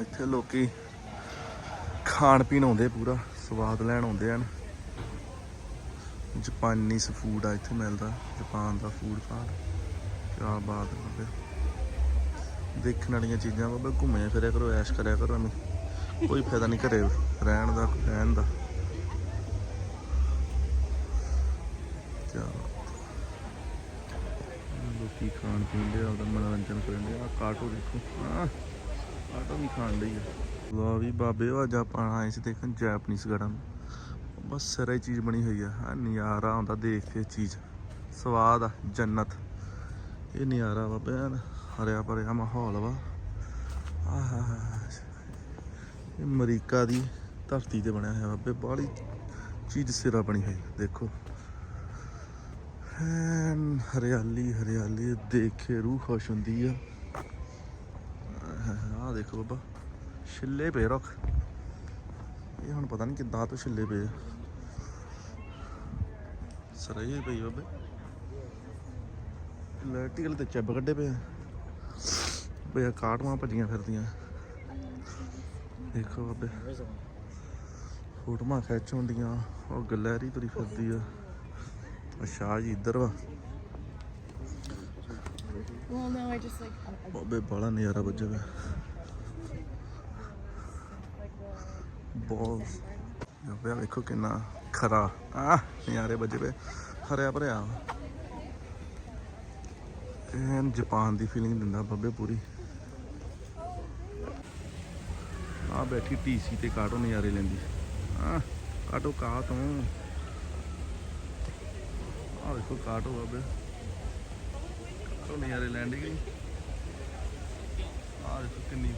ਇੱਥੇ ਲੋਕੀ ਖਾਣ ਪੀਣ ਆਉਂਦੇ ਪੂਰਾ, ਸਵਾਦ ਲੈਣ ਆਉਂਦੇ ਹਨ। ਜਾਪਾਨੀਸ ਫੂਡ ਆ, ਇੱਥੇ ਮਿਲਦਾ, ਜਾਪਾਨ ਦਾ ਫੂਡ ਕਾਰਟ ਕਿਆ ਬਾਤ ਹੈ ਦੇਖਣ ਵਾਲੀਆਂ ਚੀਜ਼ਾਂ ਬਾਬੇ ਘੁੰਮੇ ਫਿਰਿਆ ਕਰੋ, ਐਸ਼ ਕਰਿਆ ਕਰੋ ਐਵੇਂ ਕੋਈ ਫਾਇਦਾ ਨਹੀਂ ਘਰੇ, ਰਹਿਣ ਦਾ ਰਹਿਣ ਦਾ। ਕਿਆ ਲੋਕੀ ਖਾਣ ਪੀਣ ਦੇ ਆਪਦਾ ਮਨੋਰੰਜਨ ਕਰਨ ਦੇ ਆ ਕਾਟੋ ਦੇਖੋ। ਹਾਂ ਆਟੋ ਵੀ ਖਾਣ ਲਈ ਆ। ਵੀ ਬਾਬੇ, ਅੱਜ ਆਪਾਂ ਆਏ ਸੀ ਦੇਖਣ ਜੈਪਨੀਜ਼ ਗਾਰਡਨ ਬਸ ਸਿਰਾ ਚੀਜ਼ ਬਣੀ ਹੋਈ ਆ। ਆ ਨਜ਼ਾਰਾ ਆਉਂਦਾ ਦੇਖ ਕੇ ਚੀਜ਼। ਸਵਾਦ ਆ, ਜੰਨਤ। ਇਹ ਨਜ਼ਾਰਾ ਬਾਬੇ ਐਨ ਹਰਿਆ ਭਰਿਆ ਮਾਹੌਲ ਵਾ। ਆਹਾ ਇਹ ਅਮਰੀਕਾ ਦੀ ਧਰਤੀ ਤੇ ਬਣਿਆ ਹੋਇਆ ਬਾਬੇ, ਬਾਹਲੀ ਚੀਜ਼ ਸਿਰਾ ਬਣੀ ਹੋਈ ਦੇਖੋ। ਹਰਿਆਲੀ ਹਰਿਆਲੀ, ਦੇਖੇ ਰੂਹ ਖੁਸ਼ ਹੁੰਦੀ ਆ। ਆਹ ਦੇਖੋ ਬਾਬਾ ਛਿੱਲੇ ਪਏ ਰੁੱਖ। ਇਹ ਹੁਣ ਪਤਾ ਨਹੀਂ ਕਿੱਦਾਂ ਤੋਂ ਛਿੱਲੇ ਪਏ ਸਰਾਈ ਪਈ ਬਾਬੇ। ਲੈਟੀਕਲ ਤੇ ਚੱਬ ਕੱਢੇ ਪਏ ਬਈ ਕਾਟਵਾਂ ਭੱਜੀਆਂ ਫਿਰਦੀਆਂ। ਦੇਖੋ ਬਾਬੇ। ਫੋਟੋਆਂ ਖਿੱਚ ਹੁੰਦੀਆਂ ਉਹ ਗਲੈਰੀ ਤੁਰੀ ਫਿਰਦੀ ਆ। ਅੱਛਾ ਜੀ ਇੱਧਰ ਵਾ। Well, no, I just like. I, I, ਬਾਬੇ ਬਾਲਾ ਨਜ਼ਾਰਾ ਵੱਜਿਆ ਬਹੁਤ ਬਾਬੇ ਆਹ ਵੇਖੋ ਕਿੰਨਾ ਖਰਾ ਆ ਨਜ਼ਾਰੇ ਵੱਜੇ ਪਏ ਹਰਿਆ ਭਰਿਆ ਐਨ ਜਾਪਾਨ ਦੀ ਫੀਲਿੰਗ ਦਿੰਦਾ ਬਾਬੇ ਪੂਰੀ ਆ ਬੈਠੀ ਟੀਸੀ ਤੇ ਕਾਟੋ ਨਜ਼ਾਰੇ ਲੈਂਦੀ ਆ ਕਾਟੋ ਕਾ ਤੋਂ ਆ ਵੇਖੋ ਕਾਟੋ ਬਾਬੇ ਕਾਟੋ ਨਜ਼ਾਰੇ ਲੈਣ ਦੀ ਗਈ ਆ ਦੇਖੋ ਕਿੰਨੀ